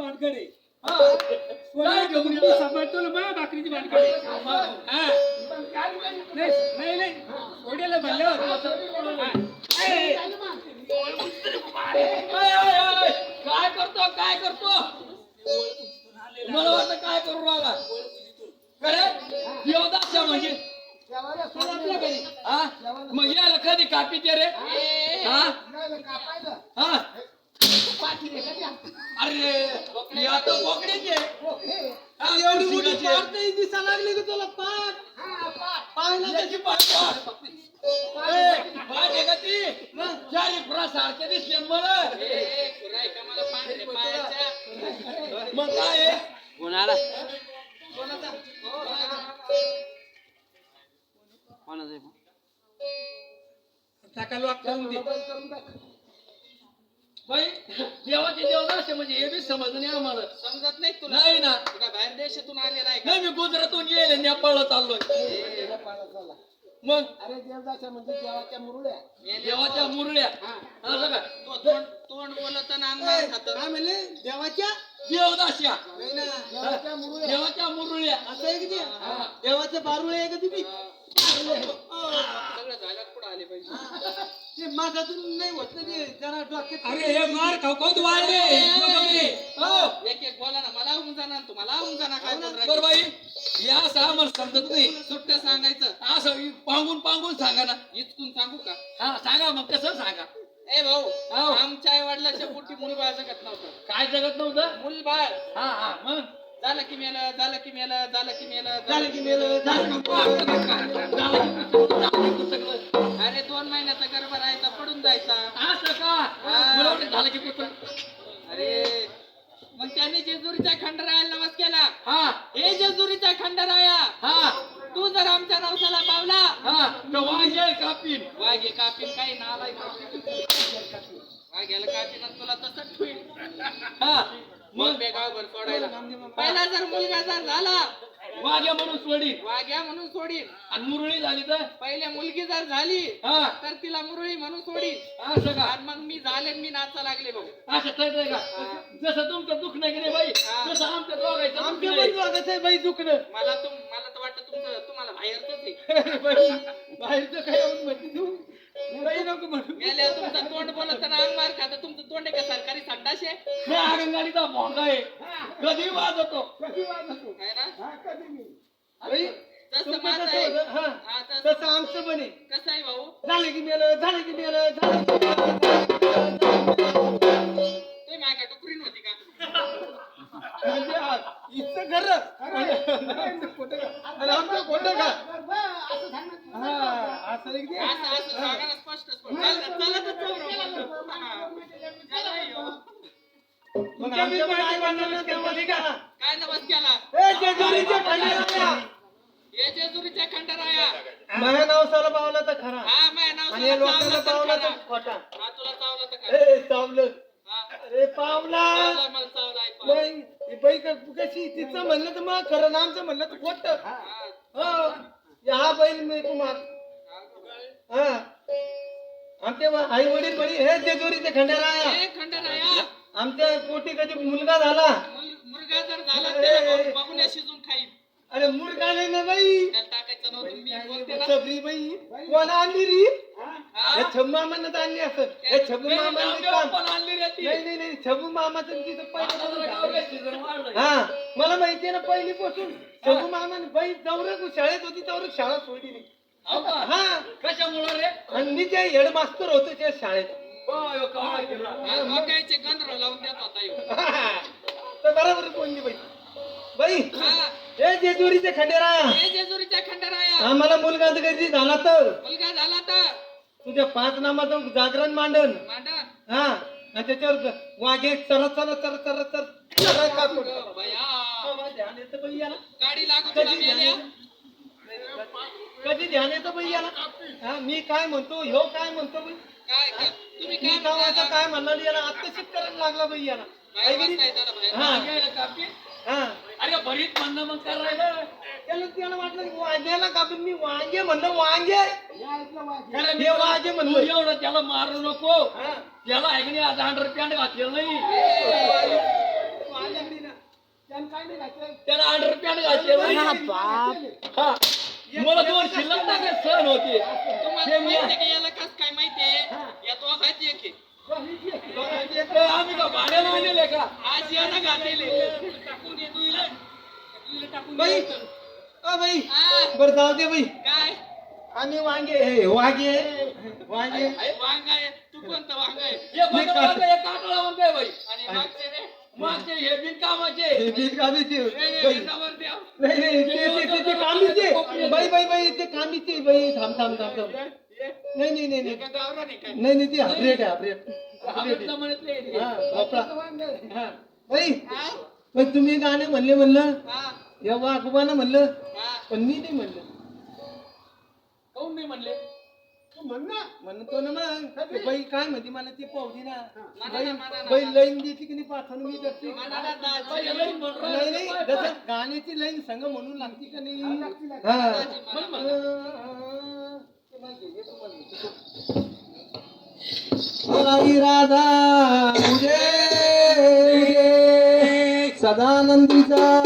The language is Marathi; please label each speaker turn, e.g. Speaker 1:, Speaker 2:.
Speaker 1: भानगडे? सांभाळतो ना बा भाकरीची भानगडे. हा. नाही नाही ओढ्याला
Speaker 2: नाही दिसायला लागली की तुला पाट पाहिलं
Speaker 3: त्याची पाठ पाठ. ए, पाठ आहे का ती? चारी फ्रा सारखे दिसले मला. मग काय?
Speaker 2: कोणाला?
Speaker 1: टाका लॉक करून दे.
Speaker 3: देवाचे देवदास म्हणजे हे बी समजलं नाही आम्हाला.
Speaker 4: समजत नाही तुला.
Speaker 3: नाही ना.
Speaker 4: तू काय बाहेर देशातून आलेला आहे का?
Speaker 3: नाही मी गुजरातून येईल नेपाळला चाललोय. मग?
Speaker 2: अरे देवदाच्या म्हणजे देवाच्या मुरळ्या
Speaker 3: देवाच्या मुरळ्या असं
Speaker 4: तो तोंड तोंड बोलत आणि अंगावर खातं.
Speaker 2: काय म्हणले? देवाच्या? नाही ना देवाच्या मुरळ्या
Speaker 3: देवाच्या मुरळ्या
Speaker 2: असं आहे की ते? देवाचं बारुळे आहे का तुम्ही माझ्यातून नाही होत ना ते जरा डोक्यात
Speaker 1: अरे हे मार वाढले
Speaker 3: हो.
Speaker 4: एक एक बोला ना मला होऊन जाणार तुम्हाला होऊन जाणार काय बोल
Speaker 3: बरं
Speaker 4: राहिले?
Speaker 3: बाई या असं आम्हाला समजत नाही.
Speaker 4: सुट्ट सांगायचं.
Speaker 3: असं पांगून पांगून सांगा ना.
Speaker 4: इचकून सांगू का?
Speaker 3: हा सांगा मग कसं सांगा.
Speaker 4: ए भाऊ
Speaker 3: हो.
Speaker 4: आमच्या आई वडिलाच्या पोटी मुलबाळ जगत नव्हतं.
Speaker 3: काय जगत नव्हतं?
Speaker 4: मुलबाळ
Speaker 3: हा हा मग?
Speaker 4: झालं की मेलं झालं की मेलं झालं की मेलं
Speaker 2: झालं की मेलं झालं
Speaker 4: अरे दोन महिन्याचा गर्भ राहायचा पडून जायचा
Speaker 3: का मला वाटलं झालं की पुत्र
Speaker 4: अरे. मग त्यांनी जेजुरीचा खंडरायाला नमस केला.
Speaker 3: हा.
Speaker 4: हे जेजुरीचा खंडराया.
Speaker 3: हा.
Speaker 4: तू जर आमच्या नवसाला पावला.
Speaker 3: हा. तो कापीन.
Speaker 4: वाघे कापीन काही नालाय वाघ्याला कापीन आणि तुला तसंच ठेवीन
Speaker 3: हा.
Speaker 4: मग बेगावभर सोडायला. पहिला जर मुलगा जर झाला
Speaker 3: वाघ्या म्हणून सोडी
Speaker 4: वाघ्या म्हणून सोडीन.
Speaker 3: आणि मुरळी झाली तर?
Speaker 4: पहिले मुलगी जर झाली
Speaker 3: हा.
Speaker 4: तर तिला मुरळी म्हणून सोडीन.
Speaker 3: असं का?
Speaker 4: आणि मग मी झाले मी नाचा लागले भाऊ
Speaker 3: असं कळतंय का? जसं तुमचं दुःख नाही की नाही बाई
Speaker 4: हा.
Speaker 3: तसं आमचं दोघायचं दुःख
Speaker 2: आमच्या
Speaker 3: नाही.
Speaker 2: पण वागत आहे बाई दुखणं.
Speaker 4: मला तुम मला तर वाटतं तुमचं तुम्हाला बाहेरच आहे.
Speaker 2: बाई बाहेरचं काय येऊन म्हणते तू? बाई नको म्हणू.
Speaker 4: गेल्या तुमचं तोंड बोलत ना अंग मार खात. तुमचं तोंड आहे का सरकारी संडास आहे.
Speaker 3: मी भोंगा आहे. कधी वाजवतो?
Speaker 4: है ना?
Speaker 2: बाई
Speaker 4: जसं
Speaker 2: तुमचं
Speaker 4: माझं
Speaker 2: कसं
Speaker 4: आहे.
Speaker 2: होतं? हा.
Speaker 4: हा, तसं-
Speaker 2: तसं आमचं आहे.
Speaker 4: कसं आहे भाऊ?
Speaker 2: झालं की मेलं झालं की मेलं झालं की मेलं.
Speaker 4: काय केला
Speaker 2: ए, जेजुरीच्या.
Speaker 4: हे जेजुरीच्या खंडराया.
Speaker 2: माझ्या नवसाला पावला तर खरा.
Speaker 4: हा नाव
Speaker 2: आणि या लोकांना
Speaker 4: चावलं
Speaker 2: पावला
Speaker 4: तर खरा.
Speaker 2: खोटा.
Speaker 4: हा तुला चावला तर खरा.
Speaker 2: ए चावलं.
Speaker 4: हा.
Speaker 2: अरे पावला.
Speaker 4: चावला मला चावला ऐकू.
Speaker 2: बाई ही बाई क- कशी? तिचं म्हणलं तर मग खरं ना आमचं म्हणलं तर खोट.
Speaker 4: हा.
Speaker 2: हो. हा बैल मी तुम्हाला हा. आमचे आई वडील बळी हे जेजुरीचे खंडारा
Speaker 4: हे खंडराया.
Speaker 2: आमच्या पोटी कधी मुलगा झाला?
Speaker 4: मुल- मुलगा जर झाला बघून शिजून खाईन
Speaker 2: अरे मुलगा नाही ना बाई.
Speaker 4: टाकायचं नव्हतं मी
Speaker 2: बाई. कोणा आणली री?
Speaker 4: हा?
Speaker 2: छब्बू मामानं तर आणली असं. हे छब्बू मामानं नाही नाही नाही. छब्बू मामाचं तिथं पहिलं. हा. मला माहितीये ना पहिलीपासून छब्बू मामाने बाई जवळ शाळेत होती तेवढं शाळा सोडली नाही.
Speaker 3: हो?
Speaker 2: हा.
Speaker 3: कशामुळं रे?
Speaker 2: आणि मी जे हेडमास्तर होतो त्या शाळेत.
Speaker 3: हो, कावळा केला.
Speaker 4: मकाईचे गंधर्व लावून देत होता ह्यो.
Speaker 2: तर बरोबर बोलली बाई. बाई जेजुरीचे खंडेरा
Speaker 4: हे जेजुरीच्या खंडराया
Speaker 2: आम्हाला मुलगा कधी झाला तर.
Speaker 4: मुलगा झाला तर.
Speaker 2: तुझ्या पाच नामाचं जागरण मांडन
Speaker 4: मांडन
Speaker 2: हा. आणि त्याच्यावर वाघे चर चर चर चर चर
Speaker 4: गाडी लागू
Speaker 2: कधी ध्यान येतं? बाई याला? हा मी काय म्हणतो ह्यो काय म्हणतो बाई?
Speaker 4: तुम्ही
Speaker 2: मी
Speaker 4: काय म्हणाला?
Speaker 2: काय याला आत्ताशीच करायला लागला बाई याला. की नाही? हा? हा.
Speaker 3: अरे भरीत म्हणणं मग करायला
Speaker 2: त्याला त्याला वाटलं की वांग्याला कापून मी वांगे म्हणलं वांगे.
Speaker 3: खरं मी
Speaker 2: हे
Speaker 3: तू
Speaker 2: म्हणलं.
Speaker 3: एवढं त्याला मारू नको.
Speaker 2: हा.
Speaker 3: त्याला आहे की नाही आज पॅन्ट घातलेलं नाही. त्याला अंडर पॅन्ट घातले हा मला दोन शिल्लक टाके सण होते. हे मी-
Speaker 4: का याला कस काय माहितीये या दोघात एक आहे.
Speaker 3: ए, आम्ही का भाड्याला आणलेले का
Speaker 4: आज याला घातलेले टाकून ये तू हिला.
Speaker 2: बाई अ बाई
Speaker 4: हा,
Speaker 2: बरं जाऊ दे बाई.
Speaker 4: काय
Speaker 2: आम्ही वांगे हे वांगे वांगे
Speaker 4: वांग. आहे तू कोणतं वांग आहे
Speaker 3: हे बघा काटाळा वांग आहे बाई.
Speaker 4: आणि मागचे रे
Speaker 3: मागचे हे बिनकामाचे.
Speaker 2: हे बिनकामीचे.
Speaker 4: ए, ए,
Speaker 2: बाई. नाही नाही ते कामीचे. बाई बाई बाई ते कामीचे बाई. थांब थांब थांब थांब. नाही नाही नाही नाही. नाही नाही ते आहे हा हा
Speaker 4: हा?
Speaker 2: पण तुम्ही गाणे म्हणले म्हणलं.
Speaker 4: हा,
Speaker 2: या वाघोबानं म्हणलं.
Speaker 4: हा.
Speaker 2: पण मी नाही म्हणलं.
Speaker 3: काऊन नाही म्हणले?
Speaker 2: म्हणतो ना मग. बाई काय म्हणते मला ते पावती ना? बाई लाईन देते की नाही पाठवून? मी. नाही नाही. जसं गाण्याची लाईन संग म्हणून लागते का नाही? की राधा मुझे सदानंदिता